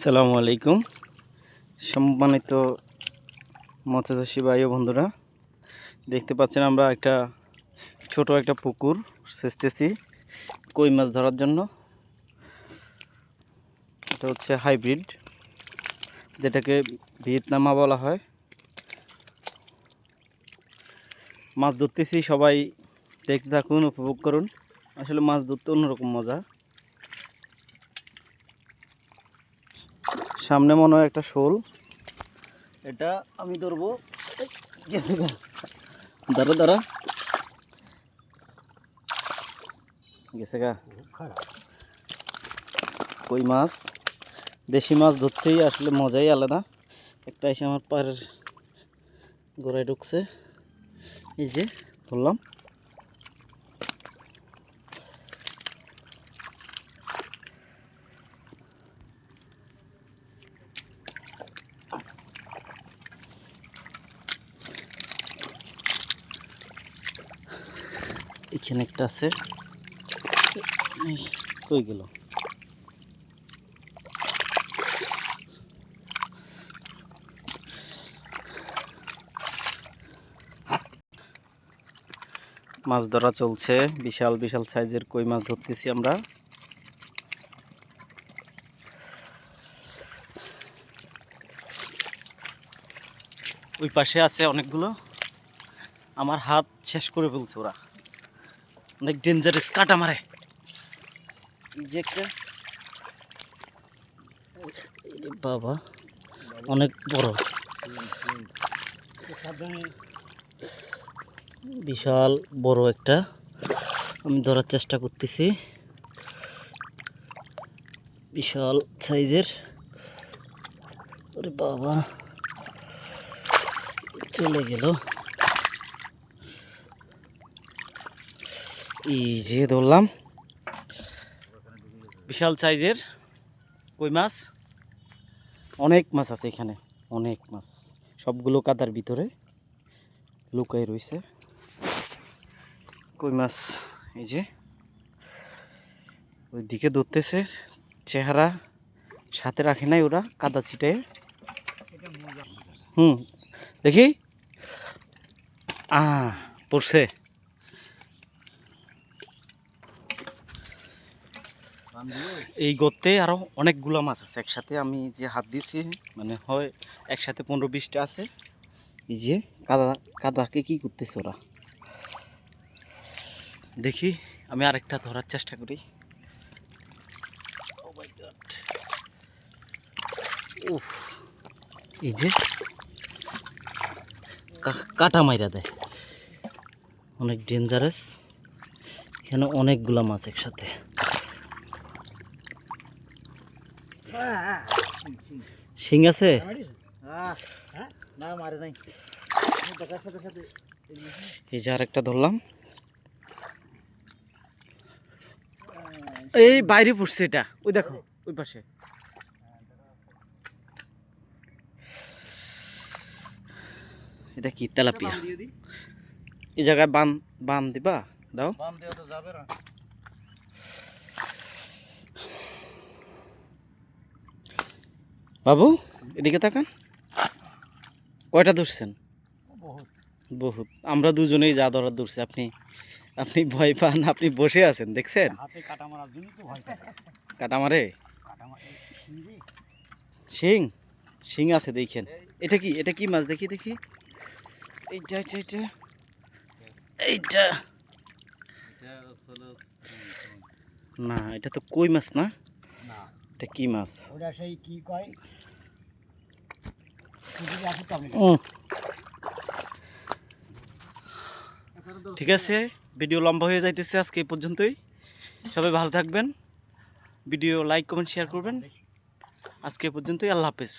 সালামু আলাইকুম। সম্মানিত মৎস্যচাষী ভাই ও বন্ধুরা, দেখতে পাচ্ছেন আমরা একটা ছোট একটা পুকুর সেচতেছি কই মাছ ধরার জন্য। এটা হচ্ছে হাইব্রিড, যেটাকে ভিয়েতনামা বলা হয়। মাছ ধরতেছি সবাই, দেখতে থাকুন, উপভোগ করুন। আসলে মাছ ধরতে অন্যরকম মজা। সামনে মনে হয় একটা শোল। এটা আমি ধরবো। গেছে দাঁড়া দাঁড়া। গেছে গা। কই মাছ? দেশি মাছ ধরতেই আসলে মজাই আলাদা। একটা এসে আমার পায়ের গোড়ায় ঢুকছে। এই যে, ধরলাম। এখানে একটা আছে। কই গেল? মাছ ধরা চলছে। বিশাল বিশাল সাইজের কই মাছ ধরতেছি আমরা। ওই পাশে আছে অনেকগুলো। আমার হাত শেষ করে ফেলছে ওরা। অনেক ডেঞ্জারাস কাটা মারে বাবা, অনেক বড়। বিশাল বড় একটা। আমি ধরার চেষ্টা করতেছি। বিশাল সাইজের। ওরে বাবা, চলে গেল। এই যে ধরলাম। বিশাল সাইজের কই মাছ? অনেক মাছ আছে এখানে, অনেক মাছ। সবগুলো কাদার ভিতরে লুকাই রয়েছে। কই মাছ? এই যে। ওই দিকে ধরতেছে, চেহারা সাথে রাখে নাই ওরা, কাদা ছিটে হুম, দেখি? আ পড়ছে। এই গর্তে আরও অনেকগুলো মাছ আছে। একসাথে আমি যে হাত দিছি মানে হয় একসাথে পনেরো বিশটা আছে। এই যে কাদা, কাদাকে কি করতেছে ওরা? দেখি, আমি আরেকটা ধরার চেষ্টা করি। Oh. উফ, এই যে কাটা মাইরা দেয়। অনেক ডেঞ্জারাস এখানে অনেকগুলা মাছ একসাথে। শিং আছে? এই যে আরেকটা ধরলাম। এই বাইরে পড়ছে এটা। ওই দেখো, ওই পাশে। এটা কি, তেলাপিয়া? এই জায়গায় বান বান দিবা? দাও। বাম দেওয়া তো যাবে না। বাবু এদিকে তাকান। কয়টা ধরছেন? বহুত। বহুত আমরা দুজনেই যা ধরার ধরছি। আপনি আপনি ভয় পান আপনি বসে আছেন দেখছেন? হাতে কাটা মারার ভয় করে কাটা মারে? কাটা মারে শুনবি শিং শিং? আছে দেখেন। এটা কি? এটা কি মাছ? দেখি দেখি। এইটা এইটা এইটা। এইটা। না এটা তো কই মাছ না? এটা কি মাছ? ওটা সেই কি কয়? ঠিক আছে ভিডিও লম্বা হয়ে যাইতেছে আজকে এই পর্যন্তই। সবাই ভালো থাকবেন। ভিডিও লাইক কমেন্ট শেয়ার করবেন। আজকে পর্যন্তই আল্লাহ হাফেজ।